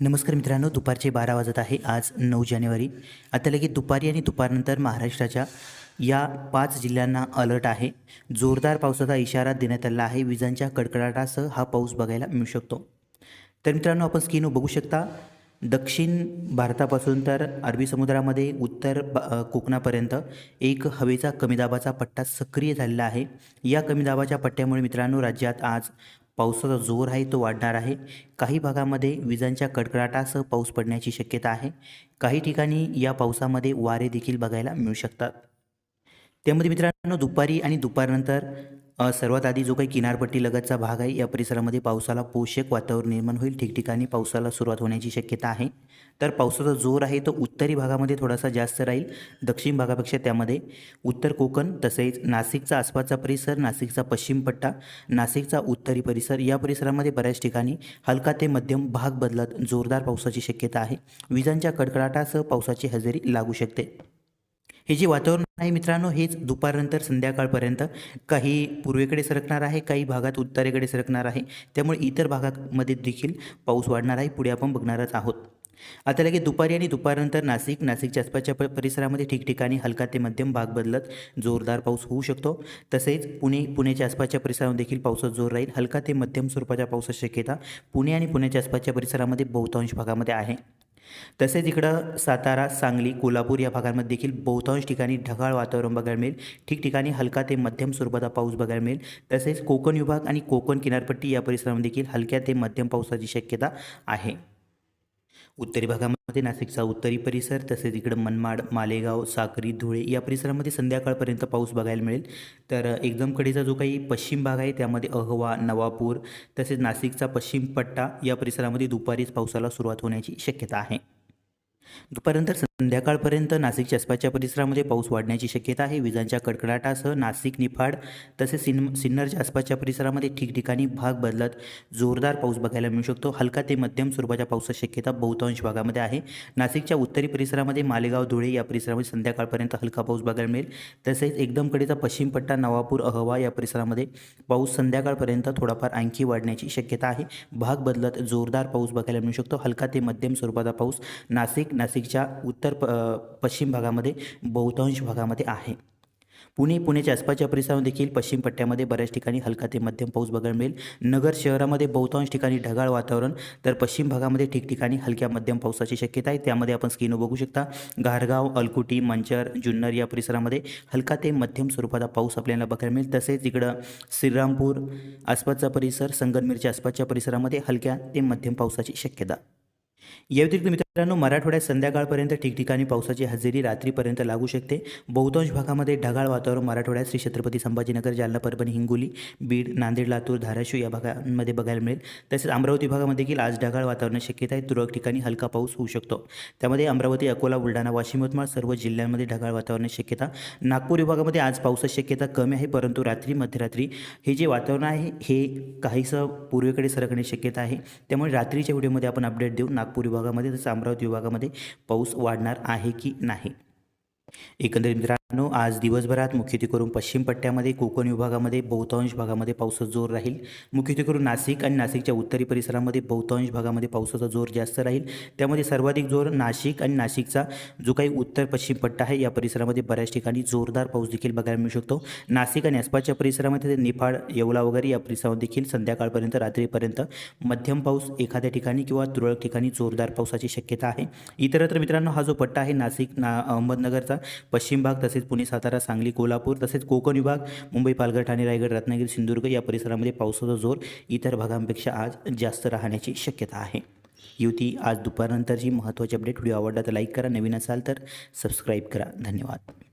नमस्कार मित्रांनो दुपारचे बारा वाजत आहे आज नऊ जानेवारी. आता लगेच दुपारी आणि दुपारनंतर महाराष्ट्राच्या या पाच जिल्ह्यांना अलर्ट आहे. जोरदार पावसाचा इशारा देण्यात आला आहे. विजांच्या कडकडाटासह हा पाऊस बघायला मिळू शकतो. तर मित्रांनो आपण स्क्रीनवर बघू शकता. दक्षिण भारतापासून तर अरबी समुद्रामध्ये उत्तर कोकणापर्यंत एक हवेचा कमी दाबाचा पट्टा सक्रिय झालेला आहे. या कमी दाबाच्या पट्ट्यामुळे मित्रांनो राज्यात आज पावसाचा जोर आहे तो वाढणार आहे. काही भागामध्ये विजांच्या कडकडाटासह पाऊस पडण्याची शक्यता आहे. काही ठिकाणी या पावसामध्ये वारे देखील बघायला मिळू शकतात. त्यामध्ये मित्रांनो दुपारी आणि दुपारनंतर सर्वात आधी जो काही किनारपट्टी लगतचा भाग आहे या परिसरामध्ये पावसाला पोषक वातावरण निर्माण होईल. ठिकठिकाणी पावसाला सुरुवात होण्याची शक्यता आहे. तर पावसाचा जोर आहे तो उत्तरी भागामध्ये थोडासा जास्त राहील. दक्षिण भागापेक्षा त्यामध्ये उत्तर कोकण तसेच नाशिकचा आसपासचा परिसर नाशिकचा पश्चिम पट्टा नाशिकचा उत्तरी परिसर या परिसरामध्ये बऱ्याच ठिकाणी हलका ते मध्यम भाग बदलत जोरदार पावसाची शक्यता आहे. विजांच्या कडकडाटासह पावसाची हजेरी लागू शकते. हे जे वातावरण आहे मित्रांनो हेच दुपारनंतर संध्याकाळपर्यंत काही पूर्वेकडे सरकणार आहे काही भागात उत्तरेकडे सरकणार आहे. त्यामुळे इतर भागामध्ये देखील पाऊस वाढणार आहे पुढे आपण बघणारच आहोत. आता लगेच दुपारी आणि दुपारनंतर नाशिक नाशिकच्या आसपासच्या परिसरामध्ये ठिकठिकाणी हलका ते मध्यम भाग बदलत जोरदार पाऊस होऊ शकतो. तसेच पुणे पुण्याच्या आसपासच्या परिसरामध्ये देखील पावसाचा जोर राहील. हलका ते मध्यम स्वरूपाच्या पावसाची शक्यता पुणे आणि पुण्याच्या आसपासच्या परिसरामध्ये बहुतांश भागामध्ये आहे. तसेच इकडं सातारा सांगली कोल्हापूर या भागांमध्ये देखील बहुतांश ठिकाणी ढगाळ वातावरण बघायला मिळेल. ठिकठिकाणी हलका ते मध्यम स्वरूपाचा पाऊस बघायला मिळेल. तसेच कोकण विभाग आणि कोकण किनारपट्टी या परिसरामध्ये देखील हलक्या ते मध्यम पावसाची शक्यता आहे. उत्तरी भागामध्ये नाशिकचा उत्तरी परिसर तसेच इकडं मनमाड मालेगाव साक्री धुळे या परिसरामध्ये संध्याकाळपर्यंत पाऊस बघायला मिळेल. तर एकदम कडेचा जो काही पश्चिम भाग आहे त्यामध्ये अहवा नवापूर तसेच नाशिकचा पश्चिम पट्टा या परिसरामध्ये दुपारीच पावसाला सुरुवात होण्याची शक्यता आहे. दुपारनंतर संध्याकाळपर्यंत नाशिकच्या आसपासच्या परिसरामध्ये पाऊस वाढण्याची शक्यता आहे. विजांच्या कडकडाटासह नाशिक निफाड तसेच सिन सिन्नरच्या आसपासच्या परिसरामध्ये ठिकठिकाणी भाग बदलत जोरदार पाऊस बघायला मिळू शकतो. हलका ते मध्यम स्वरूपाच्या पावसाची शक्यता बहुतांश भागामध्ये आहे. नाशिकच्या उत्तरी परिसरामध्ये मालेगाव धुळे या परिसरामध्ये संध्याकाळपर्यंत हलका पाऊस बघायला मिळेल. तसेच एकदम कडेचा पश्चिम पट्टा नवापूर अहवा या परिसरामध्ये पाऊस संध्याकाळपर्यंत थोडाफार आणखी वाढण्याची शक्यता आहे. भाग बदलत जोरदार पाऊस बघायला मिळू शकतो. हलका ते मध्यम स्वरूपाचा पाऊस नाशिक नाशिकच्या उत्तर प पश्चिम भागामध्ये बहुतांश भागामध्ये आहे. पुणे पुण्याच्या आसपासच्या परिसरामध्ये देखील पश्चिम पट्ट्यामध्ये बऱ्याच ठिकाणी हलका ते मध्यम पाऊस बघायला मिळेल. नगर शहरामध्ये बहुतांश ठिकाणी ढगाळ वातावरण तर पश्चिम भागामध्ये ठिकठिकाणी हलक्या मध्यम पावसाची शक्यता आहे. त्यामध्ये आपण स्किनो बघू शकता. गारगाव अलकुटी मंचर जुन्नर या परिसरामध्ये हलका ते मध्यम स्वरूपाचा पाऊस आपल्याला बघायला मिळेल. तसेच इकडं श्रीरामपूर आसपासचा परिसर संगमनेरच्या आसपासच्या परिसरामध्ये हलक्या ते मध्यम पावसाची शक्यता. या व्यतिरिक्त मित्रांनो मराठवाड्यात संध्याकाळपर्यंत ठिकठिकाणी पावसाची हजेरी रात्रीपर्यंत लागू शकते. बहुतांश भागामध्ये ढगाळ वातावरण मराठवाड्यात श्री छत्रपती संभाजीनगर जालना परभणी हिंगोली बीड नांदेड लातूर धाराशिव या भागांमध्ये बघायला मिळेल. तसेच अमरावती भागामध्ये देखील आज ढगाळ वातावरणाची शक्यता आहे. तुरळक ठिकाणी हलका पाऊस होऊ शकतो. त्यामध्ये अमरावती अकोला बुलढाणा वाशिम यवतमाळ सर्व जिल्ह्यांमध्ये ढगाळ वातावरणाची शक्यता. नागपूर विभागामध्ये आज पावसाची शक्यता कमी आहे परंतु रात्री मध्यरात्री हे जे वातावरण आहे हे काहीसं पूर्वेकडे सरकण्याची शक्यता आहे. त्यामुळे रात्रीच्या व्हिडिओमध्ये आपण अपडेट देऊ. नागपूर विभागामध्ये तसं अमरावती विभागामध्ये पाऊस वाढणार आहे की नाही? एकंदरीत मित्रांनो आज दिवसभरात मुख्यत्वे करून पश्चिम पट्ट्यामध्ये कोकण विभागामध्ये बहुतांश भागामध्ये पावसाचा जोर राहील. मुख्यत्वे करून नाशिक आणि नाशिकच्या उत्तरी परिसरामध्ये बहुतांश भागामध्ये पावसाचा जोर जास्त राहील. त्यामध्ये सर्वाधिक जोर नाशिक आणि नाशिकचा. जो काही उत्तर पश्चिम पट्टा आहे या परिसरामध्ये बऱ्याच ठिकाणी जोरदार पाऊस देखील बघायला मिळू शकतो. नाशिक आणि आसपासच्या परिसरामध्ये निफाड येवला वगैरे या परिसरामध्ये देखील संध्याकाळपर्यंत रात्रीपर्यंत मध्यम पाऊस एखाद्या ठिकाणी किंवा तुरळक ठिकाणी जोरदार पावसाची शक्यता आहे. इतरत्र मित्रांनो हा जो पट्टा आहे नाशिक ना अहमदनगरचा पश्चिम भाग तसेच तसेच पुणे सातारा सांगली कोल्हापूर तसेच कोकण विभाग मुंबई पालघर ठाणे रायगड रत्नागिरी सिंधुदुर्ग या परिसरामध्ये पावसाचा जोर इतर भागांपेक्षा आज जास्त राहण्याची शक्यता आहे. युती आज दुपारनंतरची महत्त्वाची अपडेट व्हिडिओ आवडला तर लाईक करा. नवीन असाल तर सबस्क्राईब करा. धन्यवाद.